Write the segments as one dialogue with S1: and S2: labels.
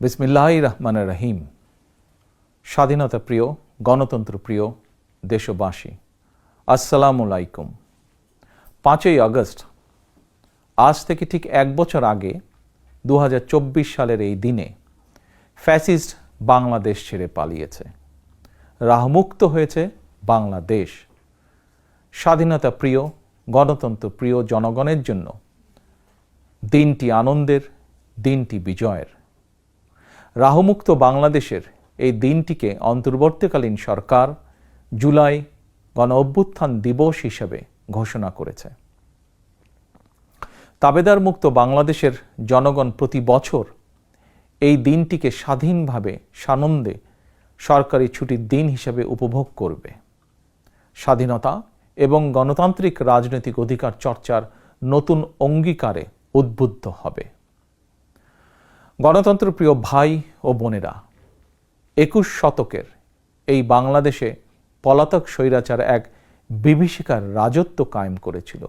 S1: বিসমিল্লাহ রহমান রহিম স্বাধীনতা প্রিয়, গণতন্ত্র প্রিয়, দেশবাসী আসসালামু আলাইকুম পাঁচই আগস্ট, আজ থেকে ঠিক এক বছর আগে দু হাজার চব্বিশ সালের এই দিনে ফ্যাসিস্ট বাংলাদেশ ছেড়ে পালিয়েছে। রাহমুক্ত হয়েছে বাংলাদেশ। স্বাধীনতা প্রিয়, গণতন্ত্র প্রিয় জনগণের জন্য দিনটি আনন্দের, দিনটি বিজয়ের। রাহুমুক্ত বাংলাদেশের এই দিনটিকে অন্তর্বর্তীকালীন সরকার জুলাই গণ অভ্যুত্থান দিবস হিসেবে ঘোষণা করেছে। তাবেদার মুক্ত বাংলাদেশের জনগণ প্রতি বছর এই দিনটিকে স্বাধীনভাবে, সানন্দে সরকারি ছুটির দিন হিসেবে উপভোগ করবে। স্বাধীনতা এবং গণতান্ত্রিক রাজনৈতিক অধিকার চর্চার নতুন অঙ্গীকারে উদ্বুদ্ধ হবে। গণতন্ত্র প্রিয় ভাই ও বোনেরা, একুশ শতকের এই বাংলাদেশে পলাতক স্বৈরাচার এক বিভীষিকার রাজত্ব কায়েম করেছিল।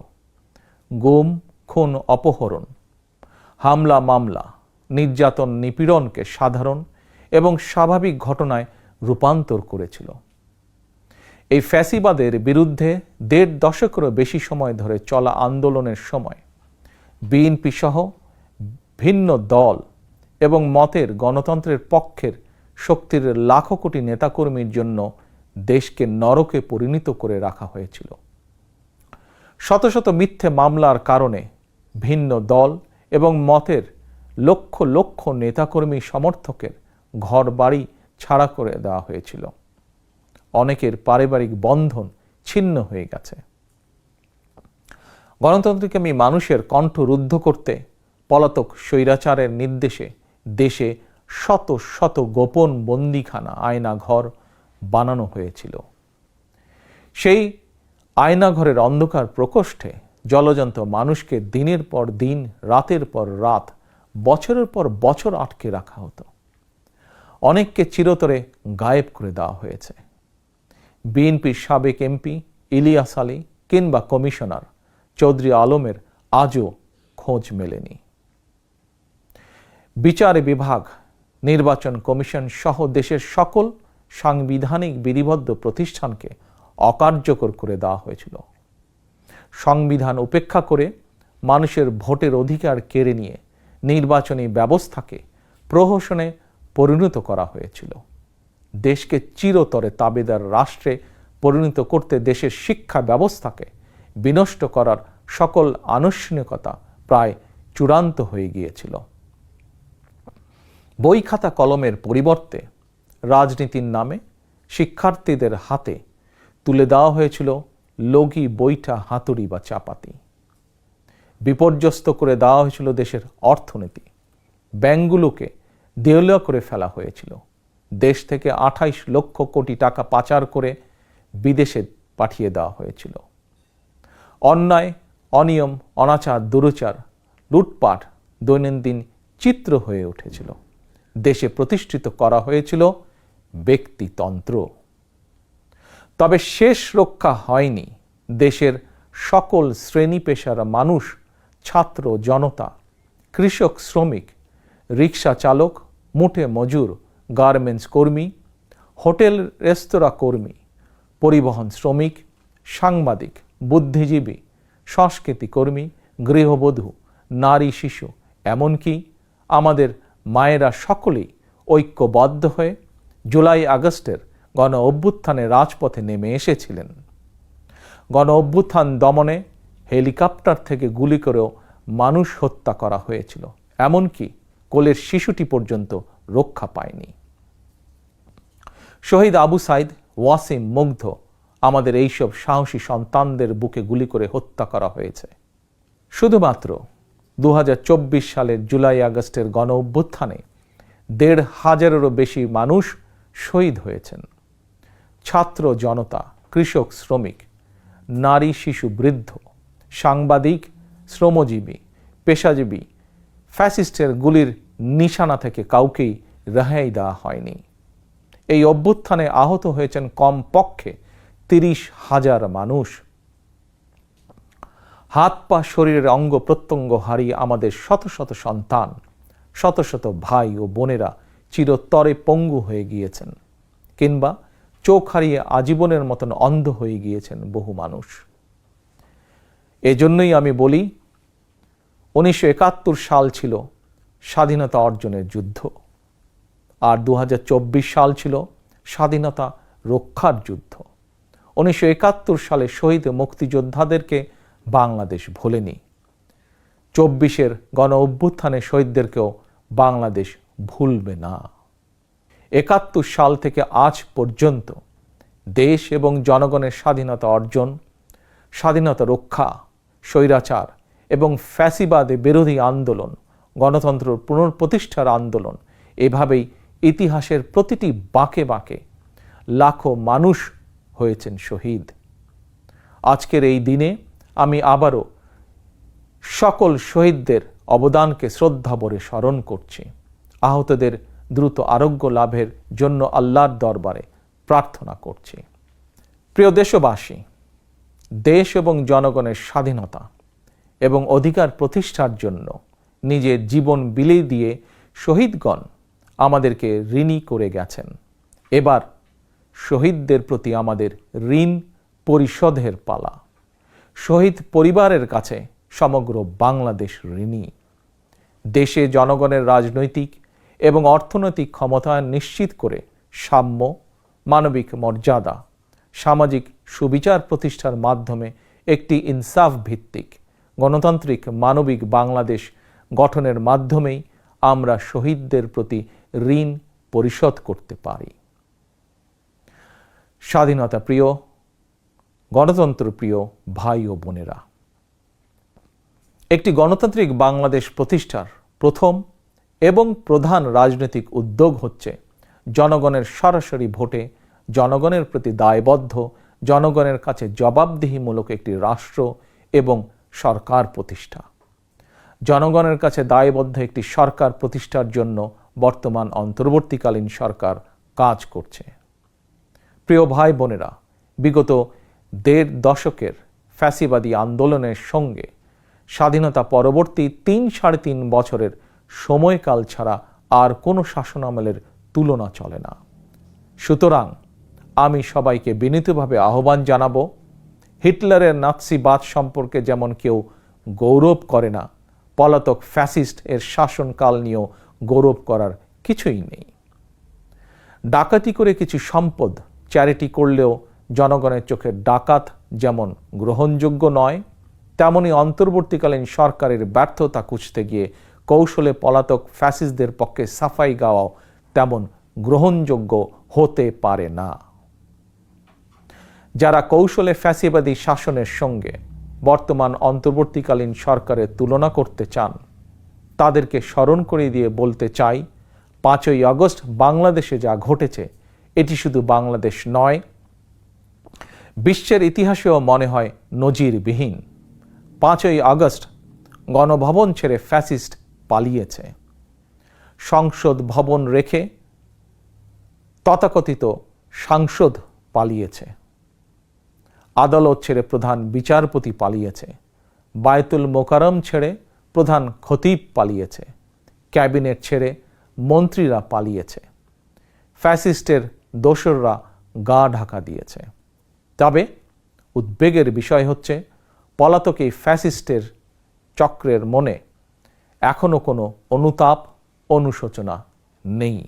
S1: গুম, খুন, অপহরণ, হামলা, মামলা, নির্যাতন, নিপীড়নকে সাধারণ এবং স্বাভাবিক ঘটনায় রূপান্তর করেছিল। এই ফ্যাসিবাদের বিরুদ্ধে দেড় দশকেরও বেশি সময় ধরে চলা আন্দোলনের সময় বিএনপি সহ ভিন্ন দল এবং মতের গণতন্ত্রের পক্ষের শক্তির লাখো কোটি নেতাকর্মীর জন্য দেশকে নরকে পরিণত করে রাখা হয়েছিল। শত শত মিথ্যে মামলার কারণে ভিন্ন দল এবং মতের লক্ষ লক্ষ নেতাকর্মী সমর্থকের ঘর বাড়ি ছাড়া করে দেওয়া হয়েছিল। অনেকের পারিবারিক বন্ধন ছিন্ন হয়ে গেছে। গণতন্ত্রকামী মানুষের কণ্ঠ রুদ্ধ করতে পলাতক স্বৈরাচারের নির্দেশে দেশে শত শত গোপন বন্দিখানা আয়না ঘর বানানো হয়েছিল। সেই আয়নাঘরের অন্ধকার প্রকোষ্ঠে জলজন্ত মানুষকে দিনের পর দিন, রাতের পর রাত, বছরের পর বছর আটকে রাখা হতো। অনেককে চিরতরে গায়েব করে দেওয়া হয়েছে। বিএনপির সাবেক এমপি ইলিয়াস আলী কিংবা কমিশনার চৌধুরী আলমের আজও খোঁজ মেলেনি। বিচার বিভাগ, নির্বাচন কমিশন সহ দেশের সকল সাংবিধানিক বিধিবদ্ধ প্রতিষ্ঠানকে অকার্যকর করে দেওয়া হয়েছিল। সংবিধান উপেক্ষা করে মানুষের ভোটের অধিকার কেড়ে নিয়ে নির্বাচনী ব্যবস্থাকে প্রহসনে পরিণত করা হয়েছিল। দেশকে চিরতরে তাবেদার রাষ্ট্রে পরিণত করতে দেশের শিক্ষা ব্যবস্থাকে বিনষ্ট করার সকল আনুষ্ঠানিকতা প্রায় চূড়ান্ত হয়ে গিয়েছিল। বই খাতা কলমের পরিবর্তে রাজনীতির নামে শিক্ষার্থীদের হাতে তুলে দেওয়া হয়েছিল লগি বইটা, হাতুড়ি বা চাপাতি। বিপর্যস্ত করে দেওয়া হয়েছিল দেশের অর্থনীতি। ব্যাংকগুলোকে দেউলিয়া করে ফেলা হয়েছিল। দেশ থেকে আঠাইশ লক্ষ কোটি টাকা পাচার করে বিদেশে পাঠিয়ে দেওয়া হয়েছিল। অন্যায়, অনিয়ম, অনাচার, দুরুচার, লুটপাট দৈনন্দিন চিত্র হয়ে উঠেছিল। দেশে প্রতিষ্ঠিত করা হয়েছিল ব্যক্তিতন্ত্র। তবে শেষ রক্ষা হয়নি দেশের সকল শ্রেণি পেশার মানুষ, ছাত্র জনতা, কৃষক, শ্রমিক, রিক্সা চালক, মুঠে মজুর, গার্মেন্টস কর্মী, হোটেল, রেস্তোরাঁ কর্মী, পরিবহন শ্রমিক, সাংবাদিক, বুদ্ধিজীবী, সংস্কৃতি কর্মী, গৃহবধূ, নারী, শিশু, এমনকি আমাদের মায়েরা সকলেই ঐক্যবদ্ধ হয়ে জুলাই আগস্টের গণ অভ্যুত্থানে রাজপথে নেমে এসেছিলেন। গণ অভ্যুত্থান দমনে হেলিকপ্টার থেকে গুলি করেও মানুষ হত্যা করা হয়েছিল, এমনকি কোলের শিশুটি পর্যন্ত রক্ষা পায়নি। শহীদ আবু সাইদ ওয়াসিম মুগ্ধ আমাদের এইসব সাহসী সন্তানদের বুকে গুলি করে হত্যা করা হয়েছে। শুধুমাত্র দু হাজার চব্বিশ সালের জুলাই আগস্টের গণ অভ্যুত্থানে দেড় হাজারেরও বেশি মানুষ শহীদ হয়েছেন। ছাত্র জনতা, কৃষক, শ্রমিক, নারী, শিশু, বৃদ্ধ, সাংবাদিক, শ্রমজীবী, পেশাজীবী, ফ্যাসিস্টের গুলির নিশানা থেকে কাউকেই রেহাই দেওয়া হয়নি। এই অভ্যুত্থানে আহত হয়েছেন কম পক্ষে তিরিশ হাজার মানুষ। হাত পা শরীরের অঙ্গ প্রত্যঙ্গ হারিয়ে আমাদের শত শত সন্তান, শত শত ভাই ও বোনেরা চিরতরে পঙ্গু হয়ে গিয়েছেন কিংবা চোখ হারিয়ে আজীবনের মতন অন্ধ হয়ে গিয়েছেন বহু মানুষ। এজন্যই আমি বলি, উনিশশো একাত্তর সাল ছিল স্বাধীনতা অর্জনের যুদ্ধ। আর দু হাজার চব্বিশ সাল ছিল স্বাধীনতা রক্ষার যুদ্ধ। উনিশশো একাত্তর সালে শহীদ মুক্তিযোদ্ধাদেরকে বাংলাদেশ ভোলেনি। চব্বিশের গণ অভ্যুত্থানে শহীদদেরকেও বাংলাদেশ ভুলবে না। একাত্তর সাল থেকে আজ পর্যন্ত দেশ এবং জনগণের স্বাধীনতা অর্জন, স্বাধীনতা রক্ষা, স্বৈরাচার এবং ফ্যাসিবাদে বিরোধী আন্দোলন গণতন্ত্র পুনঃপ্রতিষ্ঠার আন্দোলন এভাবেই ইতিহাসের প্রতিটি বাঁকে বাঁকে লাখো মানুষ হয়েছেন শহীদ। আজকের এই দিনে আমি আবারও সকল শহীদদের অবদানকে শ্রদ্ধা ভরে স্মরণ করছি। আহতদের দ্রুত আরোগ্য লাভের জন্য আল্লাহর দরবারে প্রার্থনা করছি। প্রিয় দেশবাসী, দেশ এবং জনগণের স্বাধীনতা এবং অধিকার প্রতিষ্ঠার জন্য নিজের জীবন বিলিয়ে দিয়ে শহীদগণ আমাদেরকে ঋণী করে গেছেন। এবার শহীদদের প্রতি আমাদের ঋণ পরিশোধের পালা। শহীদ পরিবারের কাছে সমগ্র বাংলাদেশ ঋণী। দেশে জনগণের রাজনৈতিক এবং অর্থনৈতিক ক্ষমতায়ন নিশ্চিত করে সাম্য, মানবিক মর্যাদা, সামাজিক সুবিচার প্রতিষ্ঠার মাধ্যমে একটি ইনসাফ ভিত্তিক, গণতান্ত্রিক, মানবিক বাংলাদেশ গঠনের মাধ্যমেই আমরা শহীদদের প্রতি ঋণ পরিশোধ করতে পারি। স্বাধীনতা প্রিয় গণতন্ত্র প্রিয় ভাই ও বোনেরা, একটি গণতান্ত্রিক বাংলাদেশ প্রতিষ্ঠার প্রথম এবং প্রধান রাজনৈতিক উদ্যোগ হচ্ছে জনগণের সরাসরি ভোটে জনগণের প্রতি দায়বদ্ধ, জনগণের কাছে জবাবদিহিমূলক একটি রাষ্ট্র এবং সরকার প্রতিষ্ঠা। জনগণের কাছে দায়বদ্ধ একটি সরকার প্রতিষ্ঠার জন্য বর্তমান অন্তর্বর্তীকালীন সরকার কাজ করছে। প্রিয় ভাই বোনেরা, বিগত দেড় দশকের ফ্যাসিবাদী আন্দোলনের সঙ্গে স্বাধীনতা পরবর্তী তিন সাড়ে তিন বছরের সময়কাল ছাড়া আর কোনো শাসনামলের তুলনা চলে না। সুতরাং আমি সবাইকে বিনীতভাবে আহ্বান জানাব, হিটলারের নাৎসিবাদ সম্পর্কে যেমন কেউ গৌরব করে না, পলাতক ফ্যাসিস্ট এর শাসনকাল নিয়েও গৌরব করার কিছুই নেই। ডাকাতি করে কিছু সম্পদ চ্যারিটি করলেও জনগণের চোখে ডাকাত যেমন গ্রহণযোগ্য নয়, তেমনি অন্তর্বর্তীকালীন সরকারের ব্যর্থতা খুঁজতে গিয়ে কৌশলে পলাতক ফ্যাসিসদের পক্ষে সাফাই গাওয়াও তেমন গ্রহণযোগ্য হতে পারে না। যারা কৌশলে ফ্যাসিবাদী শাসনের সঙ্গে বর্তমান অন্তর্বর্তীকালীন সরকারের তুলনা করতে চান, তাদেরকে স্মরণ করে দিয়ে বলতে চাই, পাঁচই আগস্ট বাংলাদেশে যা ঘটেছে, এটি শুধু বাংলাদেশ নয় বিশ্বের ইতিহাসেও মনে হয় নজিরবিহীন। পাঁচই আগস্ট গণভবন ছেড়ে ফ্যাসিস্ট পালিয়েছে। সংসদ ভবন রেখে তথাকথিত সাংসদ পালিয়েছে। আদালত ছেড়ে প্রধান বিচারপতি পালিয়েছে। বায়তুল মোকারম ছেড়ে প্রধান খতিব পালিয়েছে। ক্যাবিনেট ছেড়ে মন্ত্রীরা পালিয়েছে। ফ্যাসিস্টের দোসররা গা ঢাকা দিয়েছে। তবে উদ্বেগের বিষয় হচ্ছে পলাতক এই ফ্যাসিস্টের চক্রের মনে এখনও কোনো অনুতাপ অনুশোচনা নেই।